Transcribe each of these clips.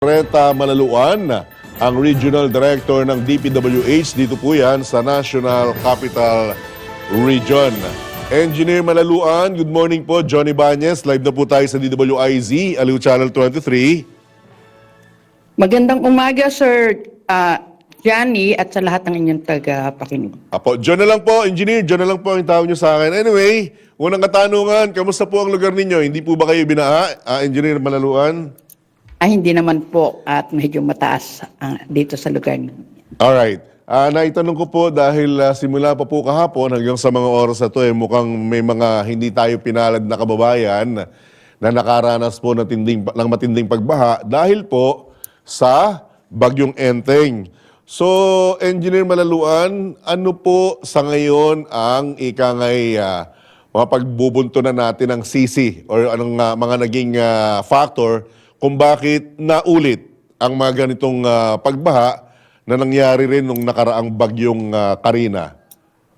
Reta Malaluan, ang Regional Director ng DPWH. Dito po yan sa National Capital Region. Engineer Malaluan, good morning po. Johnny Banyes, live na po tayo sa DWIZ, Aliw Channel 23. Magandang umaga, Sir ah, Johnny, at sa lahat ng inyong taga-pakinig. Apo, John na lang po, engineer, John na lang po ang tawag niyo sa akin. Anyway, unang katanungan, kamusta po ang lugar ninyo? Hindi po ba kayo binaha, ah, Engineer Malaluan? Ay, hindi naman po at medyo mataas ah, dito sa lugar niyo. Alright. Ah, naitanong ko po dahil ah, simula pa po kahapon hanggang sa mga oras na to, eh, mukhang may mga hindi tayo pinalad na kababayan na nakaranas po ng, tinding, ng matinding pagbaha dahil po sa bagyong Enteng. So, Engineer Malaluan, ano po sa ngayon ang ikangay uh, mapagbubunto na natin ng sisi or anong ah, mga naging ah, factor kung bakit naulit ang mga ganitong ah, pagbaha na nangyari rin nung nakaraang bagyong ah, Karina.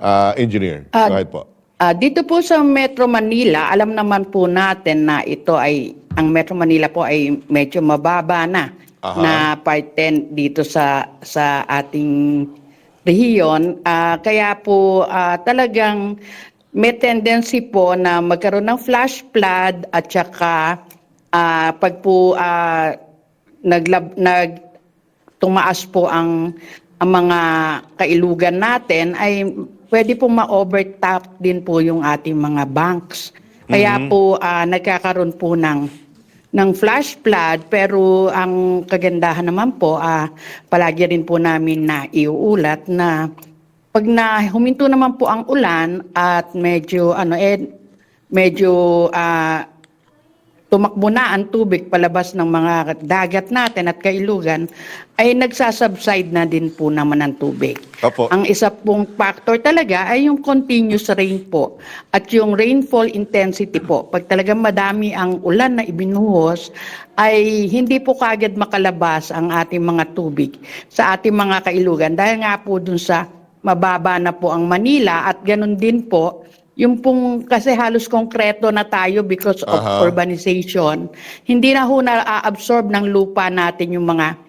Ah, engineer, ahead po. Ah, dito po sa Metro Manila, alam naman po natin na ito ay, ang Metro Manila po ay medyo mababa na Aha. na part 10 dito sa sa ating rehiyon. Ah, kaya po ah, talagang may tendency po na magkaroon ng flash flood at saka ah, pag po ah, naglab, nag tumaas po ang ang mga kailugan natin ay pwede po ma-overtap din po yung ating mga banks. Kaya po ah, nagkakaroon po ng ng flash flood pero ang kagandahan naman po ah, palagi rin po namin na iuulat na pag na huminto naman po ang ulan at medyo ano eh medyo ah, tumakbo na ang tubig palabas ng mga dagat natin at kailugan, ay nagsasubside na din po naman ang tubig. Opo. Ang isa pong factor talaga ay yung continuous rain po at yung rainfall intensity po. Pag talagang madami ang ulan na ibinuhos, ay hindi po kagad makalabas ang ating mga tubig sa ating mga kailugan dahil nga po dun sa mababa na po ang Manila at ganun din po yung pong kasi halos konkreto na tayo because of Aha. urbanization, hindi na ho na-absorb ng lupa natin yung mga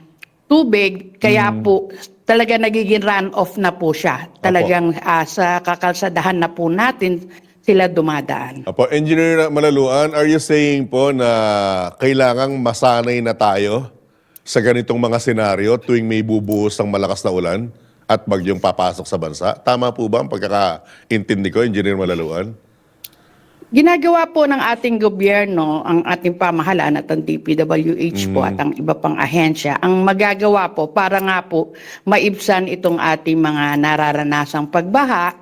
tubig, kaya Hmm. po talaga nagiging run-off na po siya. Talagang ah, sa kakalsadahan na po natin sila dumadaan. Apo, Engineer Malaluan, are you saying po na kailangang masanay na tayo sa ganitong mga senaryo tuwing may bubuhos ng malakas na ulan at bagyong papasok sa bansa? Tama po ba ang pagkakaintindi ko, Engineer Malaluan? Ginagawa po ng ating gobyerno, ang ating pamahalaan at ang DPWH po at ang iba pang ahensya, ang magagawa po para nga po maibsan itong ating mga nararanasang pagbaha.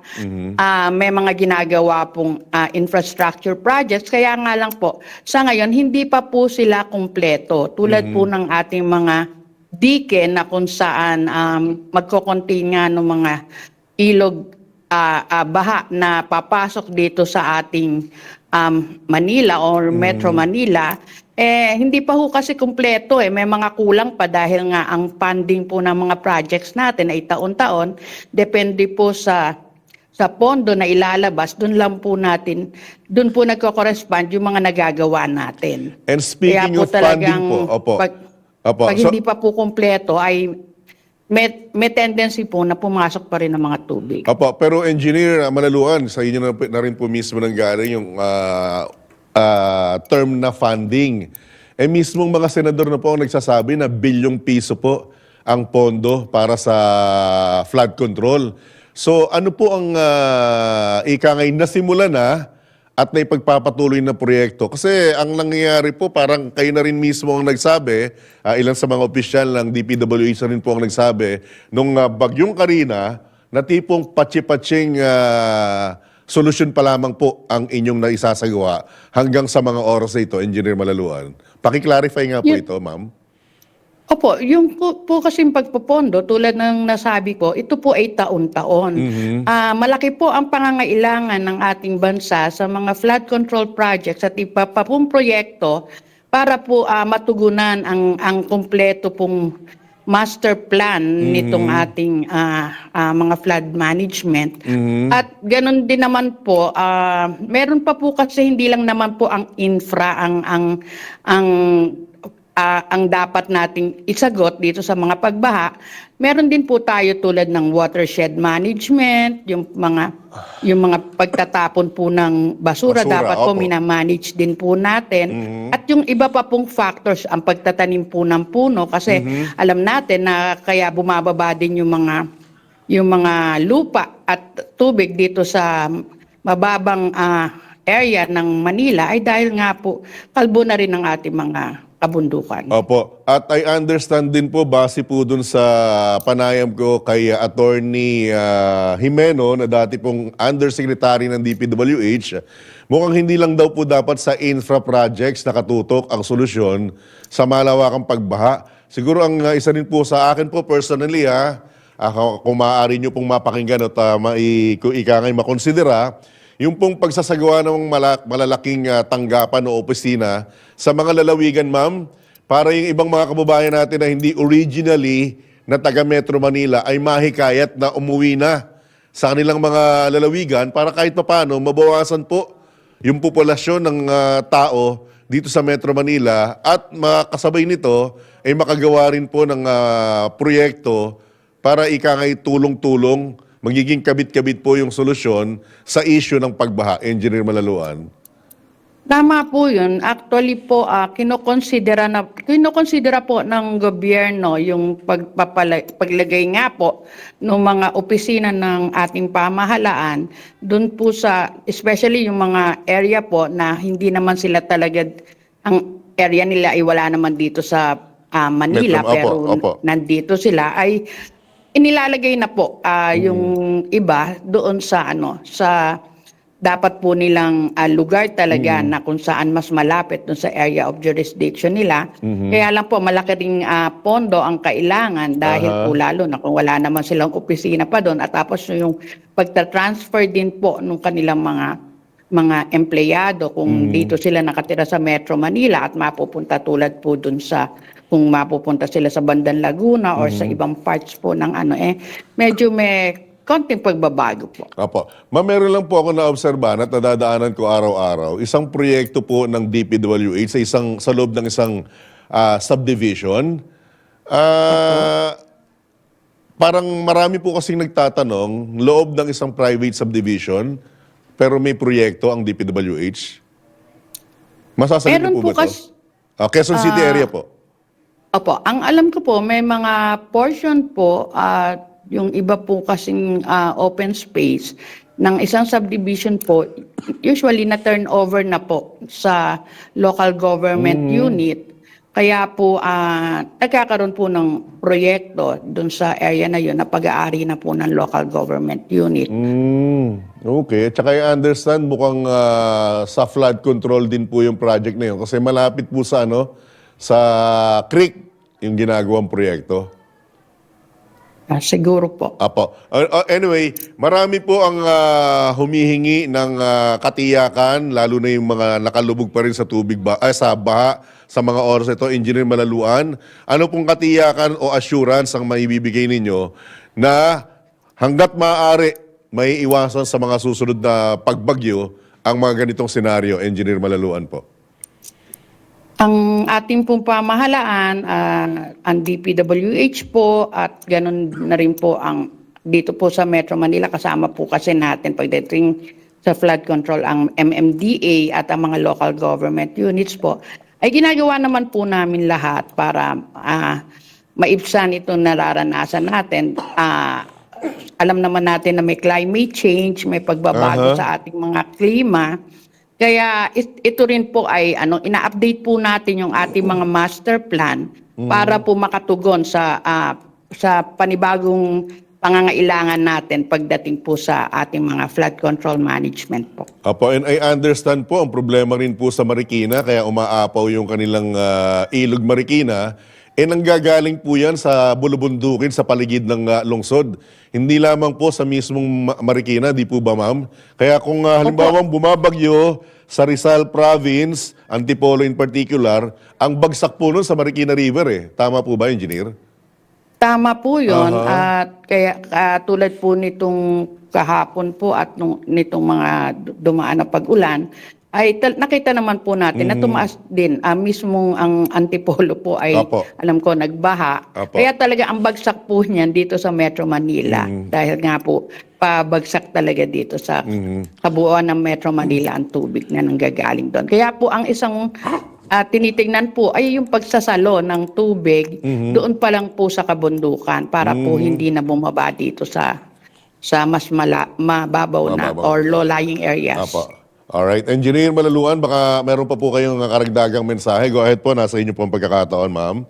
Ah, may mga ginagawa pong ah, infrastructure projects, kaya nga lang po, sa ngayon hindi pa po sila kumpleto. Tulad po ng ating mga dike na kung saan um, magkocontain nga ng mga ilog ah, ah, baha na papasok dito sa ating um, Manila or Metro Manila, eh hindi pa ho kasi kumpleto eh. May mga kulang pa dahil nga ang funding po ng mga projects natin ay taon-taon. Depende po sa sa pondo na ilalabas, doon lang po natin, doon po nagko-correspond yung mga nagagawa natin. And speaking of funding po, opo. Pag, Opo, pag so- hindi pa po kumpleto ay may, may tendency po na pumasok pa rin ng mga tubig. Opo, pero Engineer Malaluan, sa inyo na, na rin po mismo nanggaling yung ah, ah, term na funding. Eh mismong mga senador na po ang nagsasabi na bilyong piso po ang pondo para sa flood control. So ano po ang uh, ika ngayon nasimula na at may pagpapatuloy na proyekto? Kasi ang nangyayari po, parang kayo na rin mismo ang nagsabi, ah, ilan sa mga opisyal ng DPWH na rin po ang nagsabi, nung ah, bagyong Karina, na tipong patsi-patsing ah, solusyon pa lamang po ang inyong naisasagawa hanggang sa mga oras na ito, Engineer Malaluan. Pakiclarify nga po Yeah. ito, ma'am. Opo, yung po, po kasing pagpopondo, tulad ng nasabi ko, ito po ay taon-taon. Ah, malaki po ang pangangailangan ng ating bansa sa mga flood control projects at iba pa pong proyekto para po ah, matugunan ang, ang kumpleto pong master plan nitong ating ah, ah, mga flood management. At ganun din naman po, ah, meron pa po kasi hindi lang naman po ang infra ang ang ang ah, ang dapat nating isagot dito sa mga pagbaha, meron din po tayo tulad ng watershed management, yung mga yung mga pagtatapon po ng basura, Basura, dapat po opo. Mm-hmm. minamanage din po natin. At yung iba pa pong factors, ang pagtatanim po ng puno kasi Mm-hmm. alam natin na kaya bumababa din yung mga yung mga lupa at tubig dito sa mababang ah, area ng Manila ay dahil nga po kalbo na rin ng ating mga kabundukan. Opo. At I understand din po, base po dun sa panayam ko kay uh, Attorney uh, Jimeno, na dati pong Undersecretary ng DPWH, mukhang hindi lang daw po dapat sa infra projects nakatutok ang solusyon sa malawakang pagbaha. Siguro ang uh, isa rin po sa akin po personally ha, ako, kung maaari nyo pong mapakinggan at uh, mai, kung ika ngay makonsidera, yung pong pagsasagawa ng mala- malalaking ah, tanggapan o opisina sa mga lalawigan, ma'am, para yung ibang mga kababayan natin na hindi originally na taga Metro Manila ay mahikayat na umuwi na sa kanilang mga lalawigan para kahit papano mabawasan po yung populasyon ng ah, tao dito sa Metro Manila at makasabay nito ay makagawa rin po ng ah, proyekto para ika ngay tulong-tulong, magiging kabit-kabit po yung solusyon sa issue ng pagbaha, Engineer Malaluan. Tama po yun. Actually po, ah, kinokonsidera, na, kinokonsidera po ng gobyerno yung paglagay nga po ng mga opisina ng ating pamahalaan doon po sa, especially yung mga area po na hindi naman sila talaga, ang area nila ay wala naman dito sa ah, Manila, Metro- opo, pero opo. nandito sila ay inilalagay na po Mm. yung iba doon sa ano sa dapat po nilang ah, lugar talaga Mm. na kung saan mas malapit doon sa area of jurisdiction nila. Mm-hmm. Kaya lang po malaki ring ah, pondo ang kailangan dahil Aha. po lalo na kung wala naman silang opisina pa doon at tapos yung pagta-transfer din po ng kanilang mga mga empleyado kung dito sila nakatira sa Metro Manila at mapupunta tulad po dun sa kung mapupunta sila sa Bandan Laguna or sa ibang parts po ng ano eh medyo may konting pagbabago po. Apo. Ma'am, meron lang po ako na-obserbahan at nadadaanan ko araw-araw. Isang proyekto po ng DPWH sa, isang, sa loob ng isang ah, subdivision. Ah, parang marami po kasing nagtatanong, loob ng isang private subdivision, pero may proyekto ang DPWH. Niyo po po ba ito? kas- Ah, Quezon City Ah, area po. Opo, ang alam ko po may mga portion po at yung iba po kasing ah, open space ng isang subdivision po usually na turnover na po sa local government unit. Kaya po ah, nagkakaroon po ng proyekto doon sa area na yun na pag-aari na po ng local government unit. Mm, okay. Tsaka I understand mukhang ah, sa flood control din po yung project na yun kasi malapit po sa ano sa creek yung ginagawang proyekto. Ah, siguro po. Apo. Uh, uh, anyway, marami po ang ah, humihingi ng ah, katiyakan lalo na yung mga nakalubog pa rin sa tubig ba ay sa baha sa mga oras ito, Engineer Malaluan. Ano pong katiyakan o assurance ang maibibigay ninyo na hanggat maaari may iwasan sa mga susunod na pagbagyo ang mga ganitong senaryo, Engineer Malaluan po? Ang ating pong pamahalaan, ah, ang DPWH po at ganun na rin po ang dito po sa Metro Manila kasama po kasi natin pagdating sa flood control ang MMDA at ang mga local government units po ay ginagawa naman po namin lahat para ah, maibsan itong nararanasan natin. Ah, alam naman natin na may climate change, may pagbabago Aha. sa ating mga klima. Kaya it- ito rin po ay ano ina-update po natin yung ating mga master plan para po makatugon sa ah, sa panibagong pangangailangan natin pagdating po sa ating mga flood control management po. Apo, and I understand po ang problema rin po sa Marikina kaya umaapaw yung kanilang ah, ilog Marikina. Eh nanggagaling po yan sa bulubundukin sa paligid ng ah, lungsod. Hindi lamang po sa mismong Ma- Marikina, di po ba ma'am? Kaya kung ah, halimbawa bumabagyo sa Rizal Province, Antipolo in particular, ang bagsak po nun sa Marikina River eh. Tama po ba, engineer? Tama po 'yon Aha. at kaya ah, tulad po nitong kahapon po at nung, nitong mga du- dumaan na pag-ulan, ay tal- nakita naman po natin na tumaas din. Ah, mismong ang Antipolo po ay Opo. alam ko nagbaha. Opo. Kaya talaga ang bagsak po niyan dito sa Metro Manila. Dahil nga po pabagsak talaga dito sa kabuuan ng Metro Manila ang tubig na nanggagaling doon. Kaya po ang isang ah, tinitingnan po ay yung pagsasalo ng tubig doon pa lang po sa kabundukan para po hindi na bumaba dito sa sa mas mala, mababaw na Mababaw. or low-lying areas. Apo. Alright. Engineer Malaluan, baka meron pa po kayong karagdagang mensahe. Go ahead po, nasa inyo po ang pagkakataon, ma'am.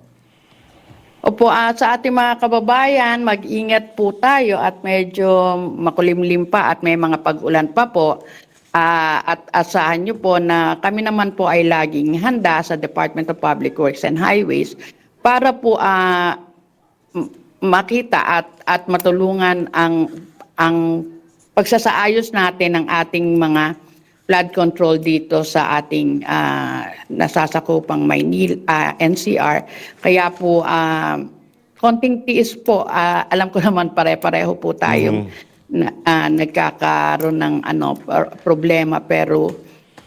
Opo, ah, sa ating mga kababayan, mag-ingat po tayo at medyo makulimlim pa at may mga pag-ulan pa po. Ah, at asahan nyo po na kami naman po ay laging handa sa Department of Public Works and Highways para po m- makita at at matulungan ang ang pagsasaayos natin ng ating mga flood control dito sa ating ah, nasasakupang Maynil ah, NCR kaya po ah, konting tiis po ah, alam ko naman pare-pareho po tayong na, ah, nagkakaroon ng ano problema. Pero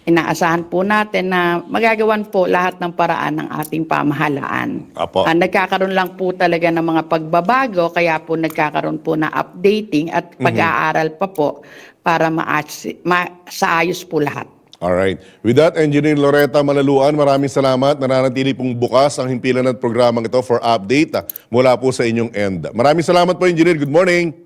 inaasahan po natin na magagawan po lahat ng paraan ng ating pamahalaan. Apo. Ah, nagkakaroon lang po talaga ng mga pagbabago kaya po nagkakaroon po na updating at pag-aaral pa po para maayos- masaayos po lahat. Alright. With that, Engineer Loretta Malaluan, maraming salamat. Nananatili pong bukas ang himpilan at programang ito for update ah, mula po sa inyong end. Maraming salamat po, Engineer. Good morning.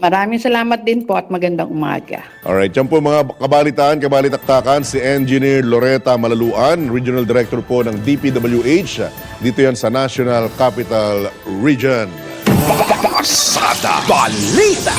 Maraming salamat din po at magandang umaga. Alright, yan po mga kabalitaan, kabalitaktakan, si Engineer Loretta Malaluan, Regional Director po ng DPWH. Dito yan sa National Capital Region. Pasada Balita